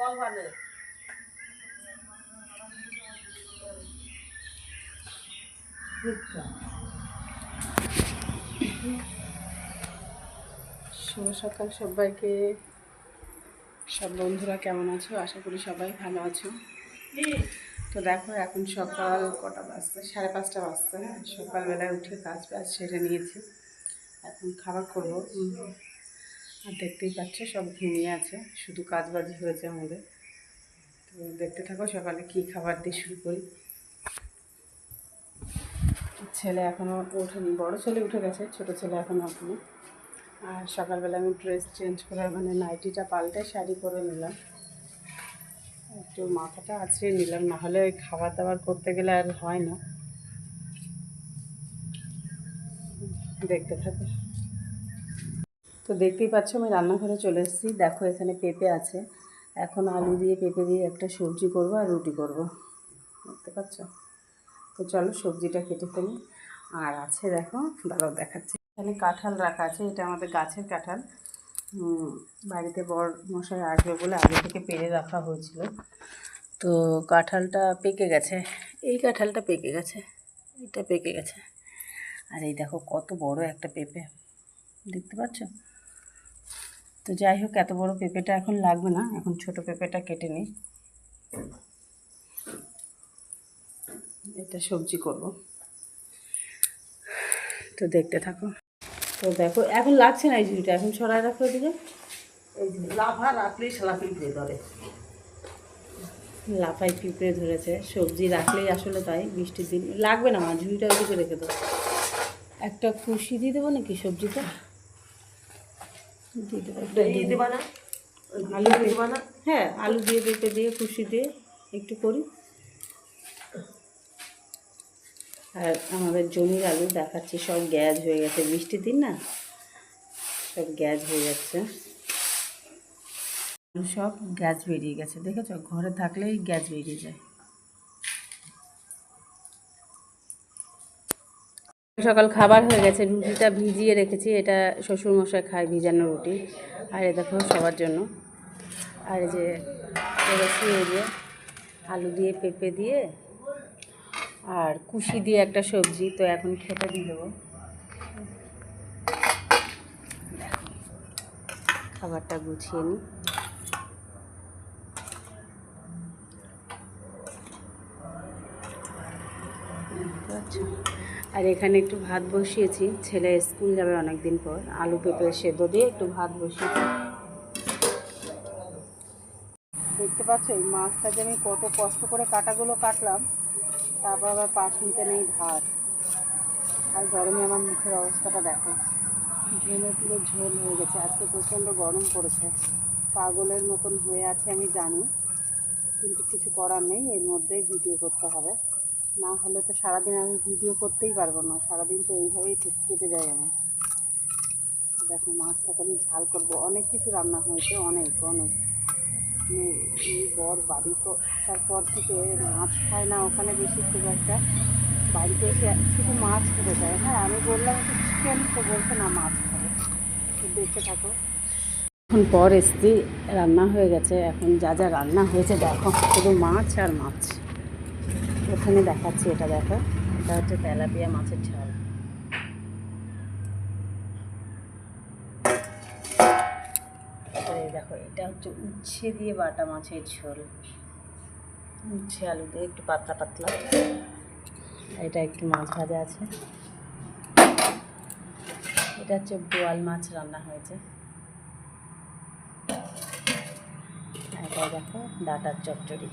Call শুভ সকাল সবাইকে। সব বন্ধুরা কেমন আছো? আশা করি সবাই ভালো আছো। তো দেখো, এখন সকাল কটা বাজতে? সাড়ে পাঁচটা বাজতে। হ্যাঁ সকালবেলায় উঠে কাজ বাজ সেরে নিয়েছি। এখন খাবার করব। আর দেখতেই পাচ্ছ, সব ঘুমিয়ে আছে। শুধু কাজ বাজি হয়েছে আমাদের। তো দেখতে থাকো, সকালে কী খাবার দিয়ে শুরু করি। ছেলে এখনও ওঠেনি, বড় ছেলে উঠে গেছে, ছোট ছেলে এখনও ওঠেনি। আর সকালবেলা আমি ড্রেস চেঞ্জ করে মানে নাইটিটা পাল্টে শাড়ি পরে নিলাম। একটু মাথাটা আছড়ে নিলাম, না হলে ওই খাবার দাবার করতে গেলে আর হয় না। দেখতে থাকো। তো দেখতেই পাচ্ছ আমি রান্নাঘরে চলে এসেছি। দেখো এখানে পেঁপে আছে। এখন আলু দিয়ে পেঁপে দিয়ে একটা সবজি করব আর রুটি করব। দেখতে পাচ্ছ? তো চলো সবজিটা কেটে ফেলি। আর আছে দেখো দাঁড়াও দেখাচ্ছি। এখানে কাঁঠাল রাখা আছে, এটা আমাদের গাছের কাঁঠাল। বাড়িতে বড় মশাই আসবে বলে আগে থেকে পেরে রাখা হয়েছিল। তো কাঁঠালটা পেকে গেছে। এই কাঁঠালটা পেকে গেছে। এটা পেকে গেছে। আর এই দেখো কত বড় একটা পেঁপে। দেখতে পাচ্ছ? তো যাই হোক এত বড় পেঁপেটা এখন লাগবে না। এখন ছোট পেঁপেটা কেটে নিই। এটা সবজি করব। তো দেখতে থাকো। তো দেখো এখন লাগছে না এই ঝুড়িটা। এখন ছড়ায় রাখো ওদিকে লাফা রাখলেই শালা পিঁপড়ে ধরে লাফাই পিঁপড়ে ধরেছে। সবজি রাখলেই আসলে তাই বৃষ্টির দিন। লাগবে না মা ঝুড়িটা ওদিকে রেখে দেবো একটা খুশি দিয়ে দেবো নাকি সবজিটা? দিয়ে দেবো দিয়ে দেবা না আলু আলু দেবা না। হ্যাঁ আলু দিয়ে পেঁপে দিয়ে খুশি দিয়ে একটু করি। আর আমাদের জমির আলু দেখাচ্ছি সব গ্যাস হয়ে গেছে। বৃষ্টির দিন না সব গ্যাস হয়ে যাচ্ছে। সব গ্যাস বেরিয়ে গেছে দেখেছ? ঘরে থাকলেই গ্যাস বেরিয়ে যায়। সকাল খাবার হয়ে গেছে, রুটিটা ভিজিয়ে রেখেছি। এটা শ্বশুরমশাই খায় ভিজানো রুটি। আর এ দেখো সবার জন্য। আর যে করেছি এই যে আলু দিয়ে পেঁপে দিয়ে আর কুশি দিয়ে একটা সবজি, তো এখন খেতে দিয়ে দেবো। খাবারটা গুছিয়ে নিই আর এখানে একটু ভাত বসিয়েছি। ছেলে স্কুল যাবে অনেক দিন পর। আলু পেঁপে সেদ্ধ দিয়ে একটু ভাত বসিয়েছি। দেখতে পাচ্ছ, এই মাছটা যে আমি কত কষ্ট করে কাটাগুলো কাটলাম, তারপর আবার পাশ নেই ভাত। আর গরমে আমার মুখের অবস্থাটা দেখো। ঝোলে পুরো ঝোল হয়ে গেছে। আজকে প্রচণ্ড গরম পড়েছে। পাগলের মতন হয়ে আছে আমি জানি। কিন্তু কিছু করার নেই। এর মধ্যেই ভিডিও করতে হবে। না হলে তো সারাদিন আমি ভিডিও করতেই পারব না। সারাদিন তো এইভাবেই কেটে যায় আমার। দেখো, মাছটাকে আমি ঝাল করব। অনেক কিছু রান্না হয়েছে, অনেক অনেক। এই বর বাড়ি তারপর থেকে মাছ খায় না, ওখানে বেশি খুব একটা। বাড়িতে এসে শুধু মাছ খেতে চায়। হ্যাঁ আমি বললাম চিকেন তো বলছে না, মাছ খাবে। দেখতে থাকো। এখন পর এসছি, রান্না হয়ে গেছে। এখন যা যা রান্না হয়েছে, দেখো। শুধু মাছ আর মাছ। ওখানে দেখাচ্ছি, এটা দেখো। এটা হচ্ছে তেলাপিয়া মাছের ঝাল। দেখো, এটা হচ্ছে উচ্ছে দিয়ে বাটা মাছের ঝোল। উচ্ছে আলু দিয়ে একটু পাতলা পাতলা। এটা একটু মাছ ভাজা আছে। এটা হচ্ছে বোয়াল মাছ রান্না হয়েছে। এটা দেখো, ডাটার চচ্চড়ি।